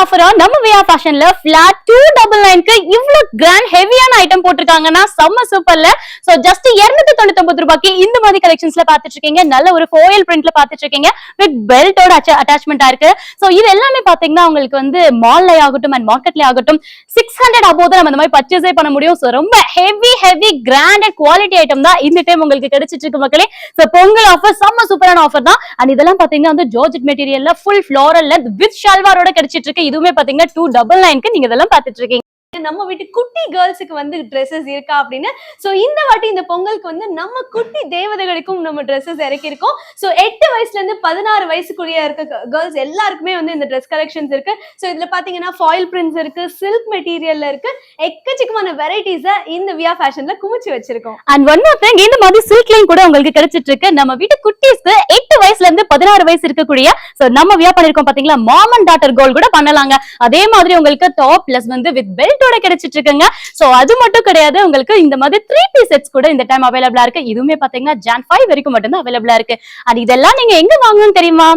ஆஃபரா நம்ம வியா ஃபேஷன்ல flat two double நைன்க்கு இவ்வளவு கிராண்ட் ஹெவியான ஐட்டம் போட்டிருக்காங்கன்னா செம்ம சூப்பர்ல சோ ஜஸ்ட் இருநூத்தி தொண்ணூத்தி ரூபாய்க்கு இந்த மாதிரி கலெக்ஷன்ஸ்ல பாத்துட்டு இருக்கீங்க நல்ல ஒரு ஃபோயல் பிரிண்ட்ல பாத்துட்டு இருக்கீங்க வித் பெல்ட்டோட அட்டாச்மெண்டா இருக்கு. சோ இது எல்லாமே பாத்தீங்கன்னா உங்களுக்கு வந்து மால்ல ஆகட்டும் அண்ட் மார்க்கெட்ல ஆகட்டும் சிக்ஸ் ஹண்ட்ரட் அபோவ் நம்ம இந்த மாதிரி பர்ச்சேஸே பண்ண முடியும். சோ ரொம்ப heavy heavy granted quality item தான் இந்த டைம் உங்களுக்கு கிடைச்சிட்டு இருக்கு மக்களே. சோ பொங்கல் ஆஃபர் செம்ம சூப்பரான ஆஃபர் தான். அண்ட் இதெல்லாம் பாத்தீங்கன்னா வந்து ஜோர்ஜ் மெட்டீரியல்ல ஃபுல் ஃபிளோரல் வித் ஷல்வாரோட கிடைச்சிட்டு இருக்கு இதுவுமே பாத்தீங்கன்னா டூ டபுள் நைன்க்கு நீங்க இதெல்லாம் பாத்துட்டு இருக்கீங்க. நம்ம வீட்டு குட்டி கேர்ள்ஸுக்கு வந்து ட்ரெஸ்ஸஸ் இருக்கா அப்படின்னு? ஸோ இந்த வாட்டி இந்த பொங்கலுக்கு வந்து நம்ம குட்டி தேவதைகளுக்கும் நம்ம ட்ரெஸ்ஸஸ் இறக்கியிருக்கோம். ஸோ எட்டு வயசுல இருந்து பதினாறு வயசுக்குரிய இருக்க கேர்ள்ஸ் எல்லாருக்குமே வந்து இந்த ட்ரெஸ் கலெக்ஷன்ஸ் இருக்கு. ஸோ இதுல பாத்தீங்கன்னா ஃபாயில் பிரிண்ட்ஸ் இருக்கு சில்க் மெட்டீரியல்ல இருக்கு. எக்கச்சக்கமான வெரைட்டிஸை இந்த வியா ஃபேஷன்ல குமிச்சு வச்சிருக்கோம். அண்ட் ஒன் மோர் திங் இந்த மாதிரி சில்க்லையும் கூட உங்களுக்கு கிடைச்சிட்டு இருக்கு. நம்ம வீட்டு குட்டீஸ்க்கு எட்டு வயசுல இருந்து பதினாறு வயசு இருக்கக்கூடிய ஸோ நம்ம வியா பண்ணிருக்கோம் பாத்தீங்களா? மாமன் டாட்டர் கோல் கூட பண்ணலாங்க. அதே மாதிரி உங்களுக்கு டாப் பிளஸ் வந்து வித் பெல்ட்டோட கிடைச்சிட்டு இருக்குங்க சோ அது மட்டும் கிடையாது உங்களுக்கு இந்த மாதிரி த்ரீ பி செட்ஸ் கூட இந்த டைம் அவைலபிளா இருக்கு. இதுவுமே பாத்தீங்கன்னா ஜான் ஃபைவ் வரைக்கும் மட்டும்தான் அவைலபிளா இருக்கு. அண்ட் இதெல்லாம் நீங்க எங்க வாங்கணும்னு தெரியுமா?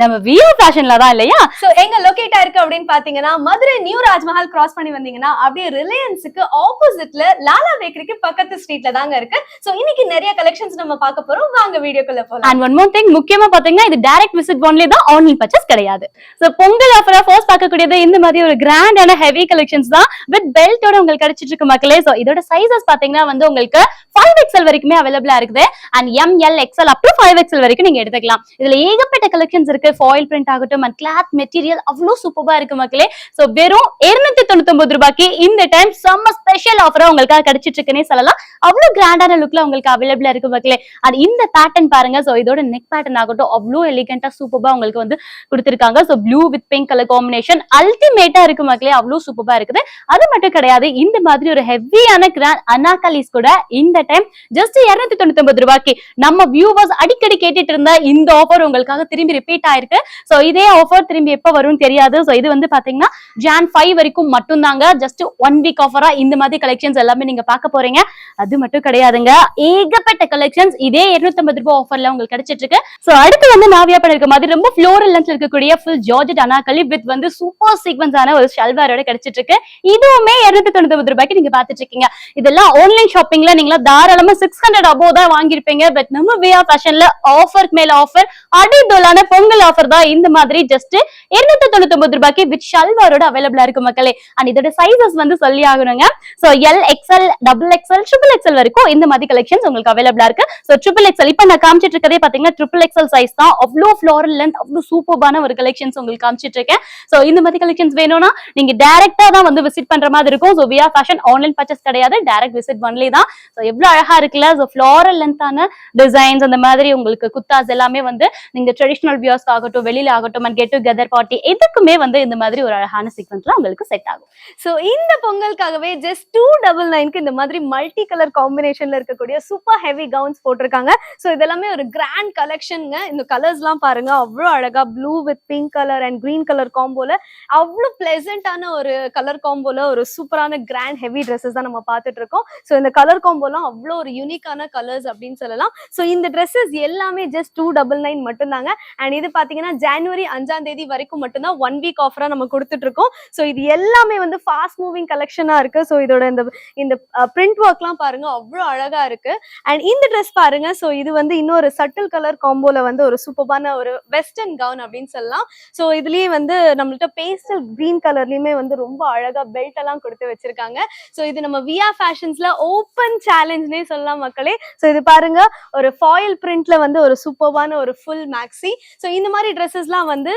நம்ம வியோ ஃபேஷன்ல தான் இல்லையா? சோ எங்க லொகேட்டா இருக்கு அப்படின்னு பாத்தீங்கன்னா மதுரை நியூ ராஜ்மஹால் கிராஸ் பண்ணி வந்தீங்கன்னா அப்படியே ரிலையன்ஸுக்கு ஆப்போசிட்ல லாலா பேக்கரிக்கு பக்கத்து ஸ்ட்ரீட்ல தாங்க இருக்கு. சோ இன்னைக்கு நிறைய கலெக்ஷன்ஸ் நம்ம பார்க்க போறோம். வாங்க வீடியோக்குள்ள போலாம். அண்ட் ஒன் மோர் திங் முக்கியமா பாத்தீங்கன்னா இது டைரக்ட் விசிட் ஒன்லி தான் ஆன்லைன் பர்ச்சேஸ் கிடையாது. சோ பொங்கல் ஆஃபரா ஃபர்ஸ்ட் பார்க்கக்கூடியது இந்த மாதிரி ஒரு கிராண்டான ஹெவி கலெக்ஷன்ஸ் தான். வித் பெல்ட்டோட உங்களுக்கு கிடைச்சிட்டு இருக்கு மக்களே. சோ இதோட சைசஸ் பாத்தீங்கன்னா வந்து உங்களுக்கு ஃபைவ் எக்ஸல் வரைக்குமே அவைலபிளா இருக்குது. And M L XL up to five XL வரைக்கும் நீங்க எடுத்துக்கலாம். இதுல ஏகப்பட்ட கலெக்ஷன்ஸ் இருக்கு. ஃபாயில் பிரிண்ட் ஆகட்டும் அண்ட் கிளாத் மெட்டீரியல் அவ்வளவு சூப்பரா இருக்கு மக்களே. சோ வெறும் இருநூத்தி தொண்ணூத்தி ஒன்பது ரூபாய்க்கு இந்த டைம் செம்ம ஸ்பெஷல் ஆஃபரா உங்களுக்காக கிடைச்சிட்டு இருக்குன்னே சொல்லலாம். அவ்வளவு கிராண்டான லுக்ல உங்களுக்கு அவைலபிளா இருக்கு மக்களே. அண்ட் இந்த பேட்டர்ன் பாருங்க சோ இதோட நெக் பேட்டர்ன் ஆகட்டும் அவ்வளவு எலிகண்டா சூப்பரா உங்களுக்கு வந்து கொடுத்திருக்காங்க. So blue with pink colour combination அல்டிமேட்டா இருக்கு மக்களே அவ்வளவு சூப்பரா இருக்குது. அது மட்டும் கிடையாது இந்த மாதிரி ஒரு ஹெவியான கிராண்ட் அனாகாலிஸ் கூட இந்த டைம் ஜஸ்ட் இருநூத்தி தொண்ணூத்தி ஒன்பது ரூபாய்க்கு நம்ம வியூவர்ஸ் அடிக்கடி கேட்டுட்டு இருந்த இந்த ஆஃபர் உங்களுக்காக திரும்பி ரிப்பீட் ஆயிருக்கு. சோ இதே ஆஃபர் திரும்பி எப்ப வரும்னு தெரியாது. சோ இது வந்து பாத்தீங்கன்னா ஜான் ஃபைவ் வரைக்கும் மட்டும் தாங்க ஜஸ்ட் ஒன் வீக் ஆஃபரா இந்த மாதிரி கலெக்ஷன்ஸ் எல்லாமே நீங்க பார்க்க போறீங்க. அது மட்டும் கிடையாதுங்க. ஏகப்பட்ட கலெக்ஷன்ஸ் இதே 250 ரூபாய் ஆஃபர்ல உங்களுக்கு கிடைச்சிட்டு இருக்கு சோ அடுத்து வந்து நாவியா பண்ணிருக்க மாதிரி ரொம்ப ஃப்ளோரல் லென்ஸ்ல இருக்கக்கூடிய ஃபுல் ஜார்ஜெட் அனாக்கலி வித் வந்து சூப்பர் சீக்வன்ஸ் ஆன ஒரு ஷல்வாரோட கிடைச்சிட்டு இருக்கு இதுவுமே 299 தொண்ணூத்தி ரூபாய்க்கு நீங்க பாத்துட்டு இருக்கீங்க இதெல்லாம் ஆன்லைன் ஷாப்பிங்ல நீங்க தாராளமா சிக்ஸ் ஹண்ட்ரட் அபோ தான் வாங்கியிருப்பீங்க. பட் நம்ம வே ஆஃப் ஃபேஷன்ல ஆஃபருக்கு மேல ஆஃபர் அடிதோலான பொங்கல் ஸ்பெஷல் ஆஃபர் தான் இந்த மாதிரி ஜஸ்ட் 299 தொண்ணூத்தி ஒன்பது ரூபாய்க்கு வித் ஷல்வாரோட அவைலபிளா இருக்கு மக்களே. அண்ட் இதோட சைசஸ் வந்து சொல்லி ஆகணுங்க. So L XL double XL triple XL வரைக்கும் இந்த மாதிரி கலெக்ஷன்ஸ் உங்களுக்கு அவைலபிளா இருக்கு. சோ ட்ரிபிள் எக்ஸ்எல் இப்ப நான் காமிச்சிட்டு இருக்கதே பாத்தீங்கன்னா ட்ரிபிள் எக்ஸ்எல் சைஸ் தான். அவ்வளோ ஃபிளோரல் லென்த் அவ்வளோ சூப்பர்பான ஒரு கலெக்ஷன்ஸ் உங்களுக்கு காமிச்சிட்டு இருக்கேன். சோ இந்த மாதிரி கலெக்ஷன்ஸ் வேணும்னா நீங்க டைரக்டா தான் வந்து விசிட் பண்ற மாதிரி இருக்கும். So Via fashion online purchase கிடையாது. டைரக்ட் விசிட் ஒன்லி தான். சோ எவ்வளவு அழகா இருக்குல்ல. சோ ஃபிளோரல் லென்த்தான டிசைன்ஸ் அந்த மாதிரி உங்களுக்கு குத்தாஸ் எல்லாமே வந்து நீங்க ட்ரெடிஷனல் வியூஸ் ஆகட்டும் வெளியில ஆகட்டும் அண்ட் கெட் டுகெதர் பார்ட்டி எதுக்குமே வந்து இந்த மாதிரி ஒரு அழகான சீக்வன்ஸ்ல உங்களுக்கு செட் ஆகும். சோ இந்த பொங்கலுக்காகவே ஜஸ்ட் டூ டபுள் நைன்க்கு இந்த மாதிரி மல்டி கலர் காம்பினேஷன்ல இருக்கக்கூடிய சூப்பர் ஹெவி கவுன்ஸ் போட்டிருக்காங்க. சோ இதெல்லாமே ஒரு கிராண்ட் கலெக்ஷனுங்க இந்த கலர்ஸ்லாம் பாருங்க. அவ்வளோ அழகா blue with pink colour and green colour காம்போல அவ்வளோ பிளசண்டான ஒரு கலர் காம்போல ஒரு சூப்பரான கிராண்ட் ஹெவி ட்ரெஸ்ஸஸ் தான் நம்ம பார்த்துட்டு இருக்கோம் ஸோ இந்த கலர் காம்போலாம் அவ்வளோ ஒரு யூனிக்கான கலர்ஸ் அப்படின்னு சொல்லலாம். ஸோ இந்த ட்ரெஸ்ஸஸ் எல்லாமே ஜஸ்ட் டூ டபுள் நைன் மட்டும்தாங்க. அண்ட் இது பாத்தீங்கன்னா ஜனவரி அஞ்சாம் தேதி வரைக்கும் மட்டும்தான் ஒன் வீக் ஆஃபரா நம்ம கொடுத்துட்டு இருக்கோம் ஸோ இது எல்லாமே வந்து ஃபாஸ்ட் மூவிங் கலெக்ஷனா இருக்கு. ஸோ இதோட இந்த இந்த பிரிண்ட் ஒர்க்லாம் பாருங்க அவ்வளோ அழகா இருக்கு. அண்ட் இந்த ட்ரெஸ் பாருங்க ஸோ இது வந்து இன்னொரு சட்டில் கலர் காம்போல வந்து ஒரு சூப்பரான ஒரு வெஸ்டர்ன் கவுன் அப்படின்னு சொல்லலாம். ஸோ இதுலயே வந்து நம்மள்ட்ட பேஸ்டல் கிரீன் கலர்லயுமே வந்து ரொம்ப அழகா பெல்ட் எல்லாம் கொடுத்து வச்சிருக்காங்க. ஸோ இது நம்ம வியா ஃபேஷன்ஸ்ல ஓப்பன் சேலஞ்ச்னே சொல்லலாம் மக்களே. ஸோ இது பாருங்க ஒரு ஃபாயில் பிரிண்ட்ல வந்து ஒரு சூப்பர்வான ஒரு ஃபுல் மேக்ஸி ஸோ இந்த மாதிரி ட்ரெஸ்ஸஸ்லாம் வந்து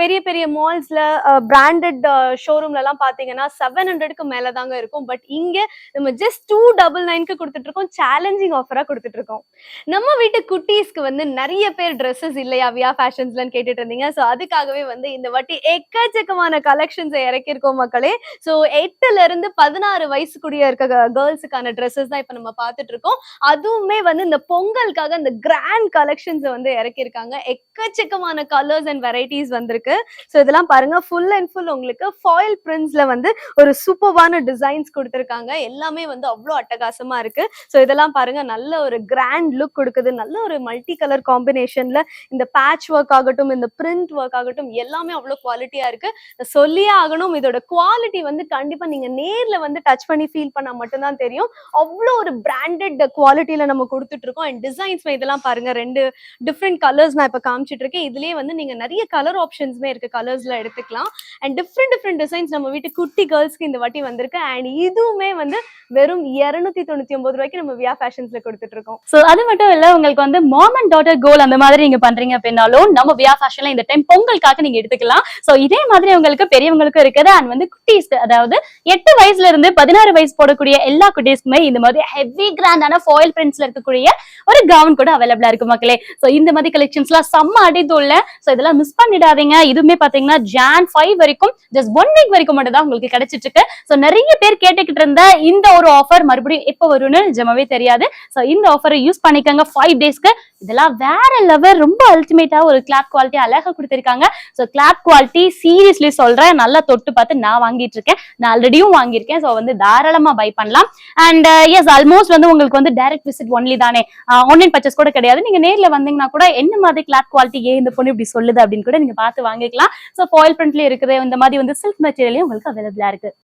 பெரிய பெரிய மால்ஸ்ல பிராண்டட் ஷோரூம்ல எல்லாம் பாத்தீங்கன்னா செவன் ஹண்ட்ரடுக்கு மேல தாங்க இருக்கும். பட் இங்க நம்ம ஜஸ்ட் டூ டபுள் நைன்க்கு கொடுத்துட்டு இருக்கோம் சேலஞ்சிங் ஆஃபரா கொடுத்துட்டு இருக்கோம் நம்ம வீட்டு குட்டீஸ்க்கு வந்து நிறைய பேர் ட்ரெஸ்ஸஸ் இல்லையா? வியா ஃபேஷன்ஸ்லன்னு கேட்டுட்டு இருந்தீங்க ஸோ அதுக்காகவே வந்து இந்த வாட்டி எக்கச்சக்கமான கலெக்ஷன்ஸை இறக்கியிருக்கோம் மக்களே. ஸோ எட்டுல இருந்து பதினாறு வயசுக்குடிய இருக்க கேர்ள்ஸுக்கான ட்ரெஸ்ஸஸ் தான் இப்போ நம்ம பார்த்துட்டு இருக்கோம் அதுவுமே வந்து இந்த பொங்கலுக்காக இந்த கிராண்ட் கலெக்ஷன்ஸை வந்து இறக்கியிருக்காங்க. எக்கச்சக்கமான விதமான கலர்ஸ் அண்ட் வெரைட்டிஸ் வந்திருக்கு. ஸோ இதெல்லாம் பாருங்க ஃபுல் அண்ட் ஃபுல் உங்களுக்கு ஃபாயில் பிரிண்ட்ஸ்ல வந்து ஒரு சூப்பர்வான டிசைன்ஸ் கொடுத்துருக்காங்க. எல்லாமே வந்து அவ்வளோ அட்டகாசமா இருக்கு. ஸோ இதெல்லாம் பாருங்க நல்ல ஒரு கிராண்ட் லுக் கொடுக்குது. நல்ல ஒரு மல்டி கலர் காம்பினேஷன்ல இந்த பேட்ச் ஒர்க் ஆகட்டும் இந்த பிரிண்ட் ஒர்க் ஆகட்டும் எல்லாமே அவ்வளோ குவாலிட்டியா இருக்கு. சொல்லியே ஆகணும். இதோட குவாலிட்டி வந்து கண்டிப்பா நீங்க நேர்ல வந்து டச் பண்ணி ஃபீல் பண்ணா மட்டும்தான் தெரியும். அவ்வளோ ஒரு பிராண்டட் குவாலிட்டியில நம்ம கொடுத்துட்டு இருக்கோம். அண்ட் டிசைன்ஸ் இதெல்லாம் பாருங்க ரெண்டு டிஃப்ரெண்ட் கலர்ஸ் நான் இப்போ காமிச்சிட்டு இருக்கேன். இதுலயே வந்து நீங்க நிறைய கலர் ஆப்ஷன்ஸ்மே இருக்கு கலர்ஸ்ல எடுத்துக்கலாம். அண்ட் டிஃப்ரெண்ட் டிஃப்ரெண்ட் டிசைன்ஸ் நம்ம வீட்டு குட்டி கேர்ள்ஸ்க்கு இந்த வாட்டி வந்திருக்கு. அண்ட் இதுவுமே வந்து வெறும் இருநூத்தி தொண்ணூத்தி ஒன்பது ரூபாய்க்கு நம்ம வியா ஃபேஷன்ஸ்ல கொடுத்துட்டு இருக்கோம். சோ அது மட்டும் இல்ல உங்களுக்கு வந்து மாம் அண்ட் டாட்டர் கோல் அந்த மாதிரி நீங்க பண்றீங்க அப்படின்னாலும் நம்ம வியா ஃபேஷன்ல இந்த டைம் பொங்கலுக்காக நீங்க எடுத்துக்கலாம். சோ இதே மாதிரி உங்களுக்கு பெரியவங்களுக்கும் இருக்குது. அண்ட் வந்து குட்டீஸ் அதாவது எட்டு வயசுல இருந்து பதினாறு வயசு போடக்கூடிய எல்லா குட்டீஸ்க்குமே இந்த மாதிரி ஹெவி கிராண்டான ஃபாயில் பிரிண்ட்ஸ்ல இருக்கக்கூடிய ஒரு கவுன் கூட அவைலபிளா இருக்கு மக்களே. சோ இந்த மாதிரி கலெக்ஷன்ஸ்லாம் செம்ம இல்ல சோ இதெல்லாம் மிஸ் பண்ணிடாதீங்க. இதுவுமே பாத்தீங்கன்னா ஜான் ஃபைவ் வரைக்கும் ஜஸ்ட் ஒன் வீக் வரைக்கும் மட்டும் தான் உங்களுக்கு கிடைச்சிட்டு இருக்கு சோ நிறைய பேர் கேட்டுக்கிட்டு இருந்த இந்த ஒரு ஆஃபர் மறுபடியும் எப்போ வரும்னு நிஜமாவே தெரியாது. சோ இந்த ஆஃபரை யூஸ் பண்ணிக்கோங்க ஃபைவ் டேஸ்க்கு இதெல்லாம் வேற லெவல் ரொம்ப அல்டிமேட்டா ஒரு கிளாப் குவாலிட்டி அழகா கொடுத்திருக்காங்க. சோ கிளாப் குவாலிட்டி சீரியஸ்லி சொல்றேன். நல்லா தொட்டு பார்த்து நான் வாங்கிட்டு இருக்கேன் நான் ஆல்ரெடியும் வாங்கியிருக்கேன். சோ வந்து தாராளமா பை பண்ணலாம். அண்ட் எஸ் ஆல்மோஸ்ட் வந்து உங்களுக்கு வந்து டைரக்ட் விசிட் ஒன்லி தானே. ஆன்லைன் பர்ச்சேஸ் கூட கிடையாது. நீங்க நேர்ல வந்தீங்கன்னா கூட என்ன மாதிரி கிளாத் குவாலிட்டி ஏன் இந்த பொண்ணு இப்படி சொல்லுது அப்படின்னு கூட நீங்க பார்த்து வாங்கிக்கலாம். சோ ஃபாயில் பிரிண்ட்லயும் இருக்குது இந்த மாதிரி வந்து சில்க் மெட்டீரியலையும் உங்களுக்கு அவைலபிளா இருக்கு.